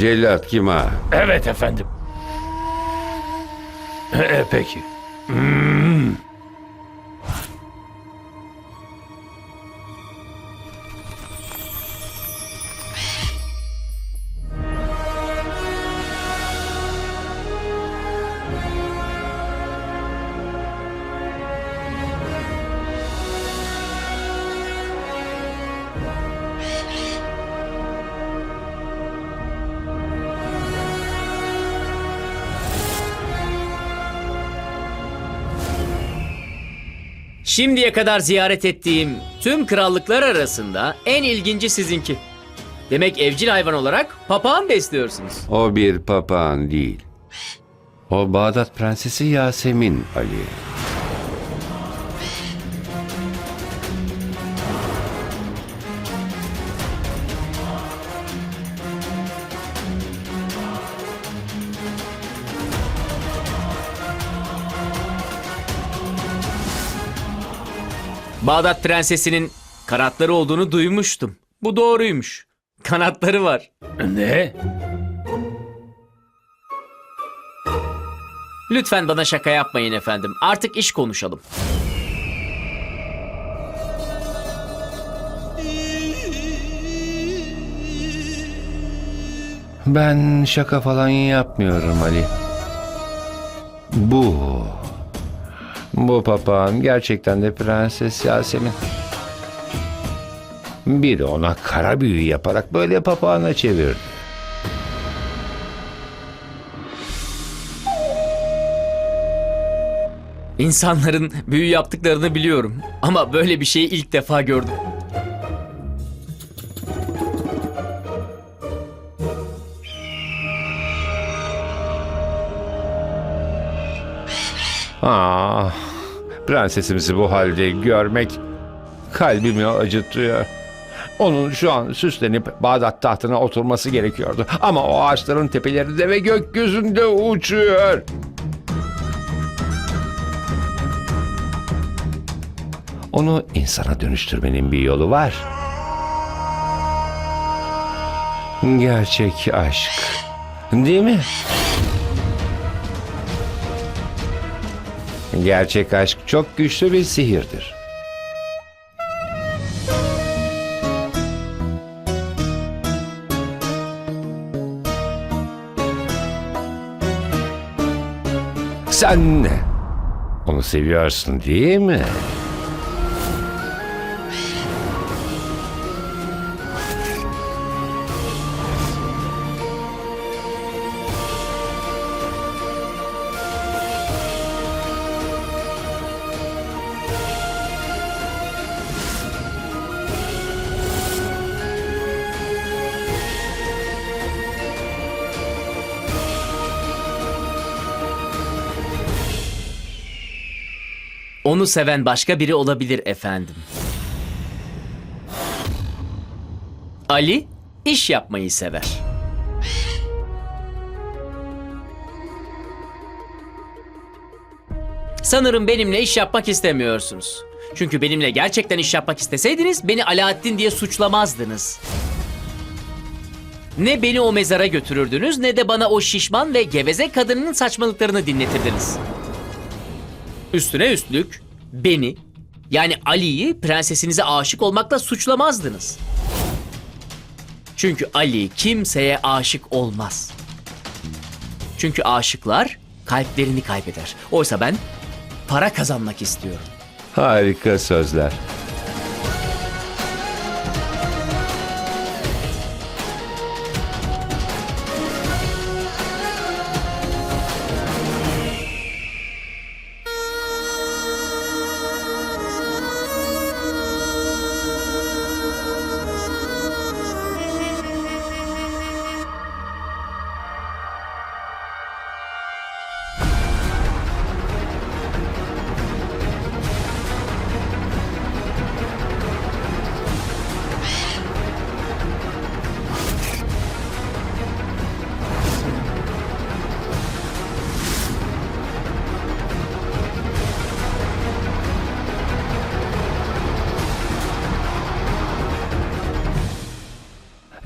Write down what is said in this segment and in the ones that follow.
Cellat kim ha? Evet efendim. E, peki. Şimdiye kadar ziyaret ettiğim tüm krallıklar arasında en ilginci sizinki. Demek evcil hayvan olarak papağan besliyorsunuz. O bir papağan değil. O Bağdat Prensesi Yasemin Ali. Bağdat Prensesi'nin kanatları olduğunu duymuştum. Bu doğruymuş. Kanatları var. Ne? Lütfen bana şaka yapmayın efendim. Artık iş konuşalım. Ben şaka falan yapmıyorum Ali. Bu. Bu papağan gerçekten de Prenses Yasemin. Biri ona kara büyü yaparak böyle papağana çevirdi. İnsanların büyü yaptıklarını biliyorum. Ama böyle bir şeyi ilk defa gördüm. Ah, prensesimizi bu halde görmek kalbimi acıtıyor. Onun şu an süslenip Bağdat tahtına oturması gerekiyordu. Ama o ağaçların tepelerinde ve gökyüzünde uçuyor. Onu insana dönüştürmenin bir yolu var. Gerçek aşk. Değil mi? Gerçek aşk çok güçlü bir sihirdir. Sen? Onu seviyorsun değil mi? Onu seven başka biri olabilir efendim. Ali iş yapmayı sever. Sanırım benimle iş yapmak istemiyorsunuz. Çünkü benimle gerçekten iş yapmak isteseydiniz beni Alaaddin diye suçlamazdınız. Ne beni o mezara götürürdünüz ne de bana o şişman ve geveze kadının saçmalıklarını dinletirdiniz. Üstüne üstlük beni yani Ali'yi prensesinize aşık olmakla suçlamazdınız. Çünkü Ali kimseye aşık olmaz. Çünkü aşıklar kalplerini kaybeder. Oysa ben para kazanmak istiyorum. Harika sözler.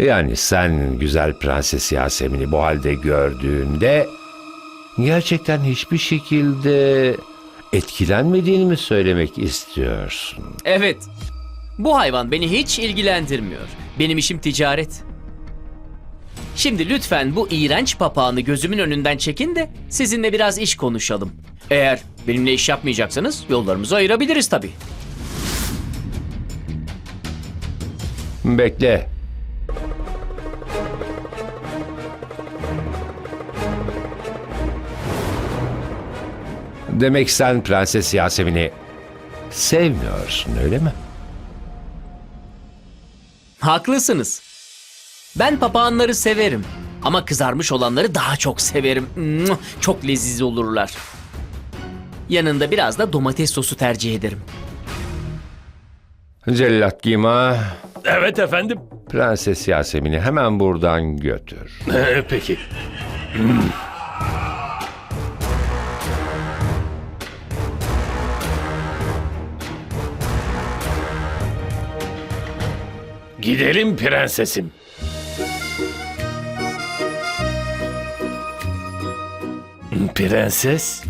Yani sen güzel Prenses Yasemin'i bu halde gördüğünde gerçekten hiçbir şekilde etkilenmediğini mi söylemek istiyorsun? Evet. Bu hayvan beni hiç ilgilendirmiyor. Benim işim ticaret. Şimdi lütfen bu iğrenç papağanı gözümün önünden çekin de sizinle biraz iş konuşalım. Eğer benimle iş yapmayacaksanız yollarımızı ayırabiliriz tabii. Bekle. Demek sen Prenses Yasemin'i sevmiyorsun öyle mi? Haklısınız. Ben papağanları severim. Ama kızarmış olanları daha çok severim. Çok leziz olurlar. Yanında biraz da domates sosu tercih ederim. Cellat Gima, Evet efendim. Prenses Yasemin'i hemen buradan götür. Ee, peki. Gidelim prensesim. Prenses,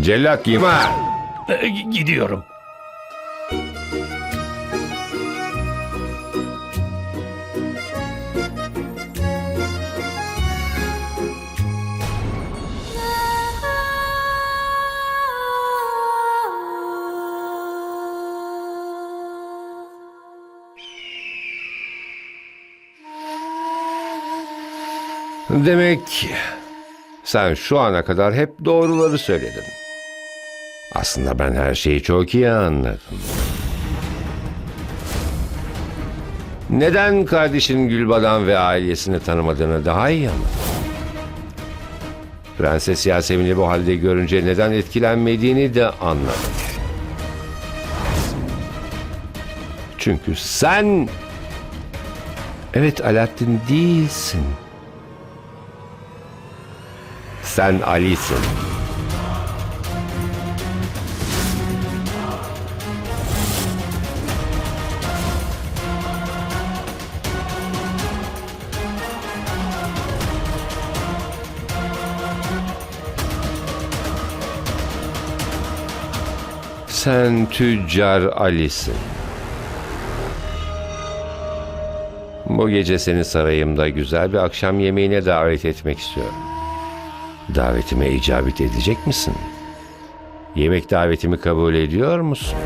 Cellat Gima! e, g- gidiyorum. Demek sen şu ana kadar hep doğruları söyledin. Aslında ben her şeyi çok iyi anladım. Neden kardeşin Gülbadan ve ailesini tanımadığını daha iyi anladım. Prenses Yasemin'i bu halde görünce neden etkilenmediğini de anladım. Çünkü sen... Evet Alaaddin değilsin. Sen Ali'sin. Sen tüccar Ali'sin. Bu gece seni sarayımda güzel bir akşam yemeğine davet etmek istiyorum. Davetime icabet edecek misin? Yemek davetimi kabul ediyor musun?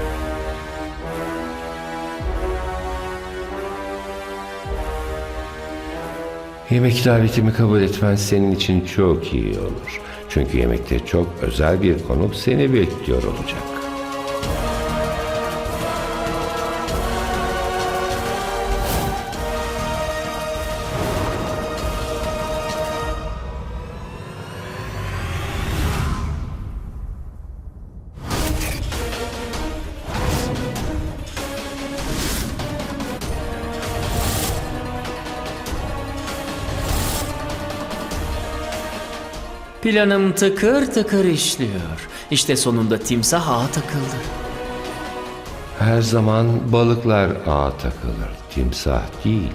Yemek davetimi kabul etmen senin için çok iyi olur. Çünkü yemekte çok özel bir konuk seni bekliyor olacak. Planım tıkır tıkır işliyor. İşte sonunda timsah ağa takıldı. Her zaman balıklar ağa takılır, timsah değil.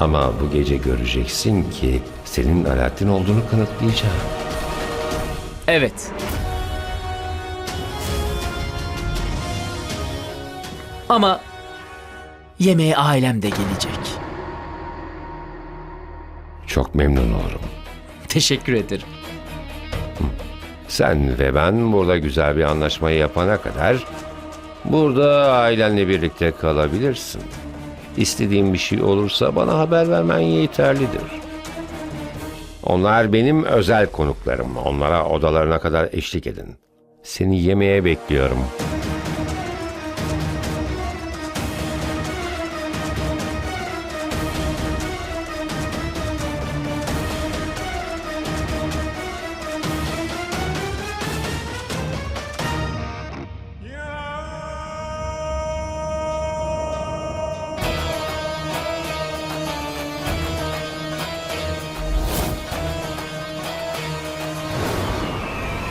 Ama bu gece göreceksin ki senin Alaaddin olduğunu kanıtlayacağım. Evet. Ama yemeğe ailem de gelecek. Çok memnun olurum. Teşekkür ederim. Sen ve ben burada güzel bir anlaşmayı yapana kadar burada ailenle birlikte kalabilirsin. İstediğin bir şey olursa bana haber vermen yeterlidir. Onlar benim özel konuklarım. Onlara odalarına kadar eşlik edin. Seni yemeğe bekliyorum.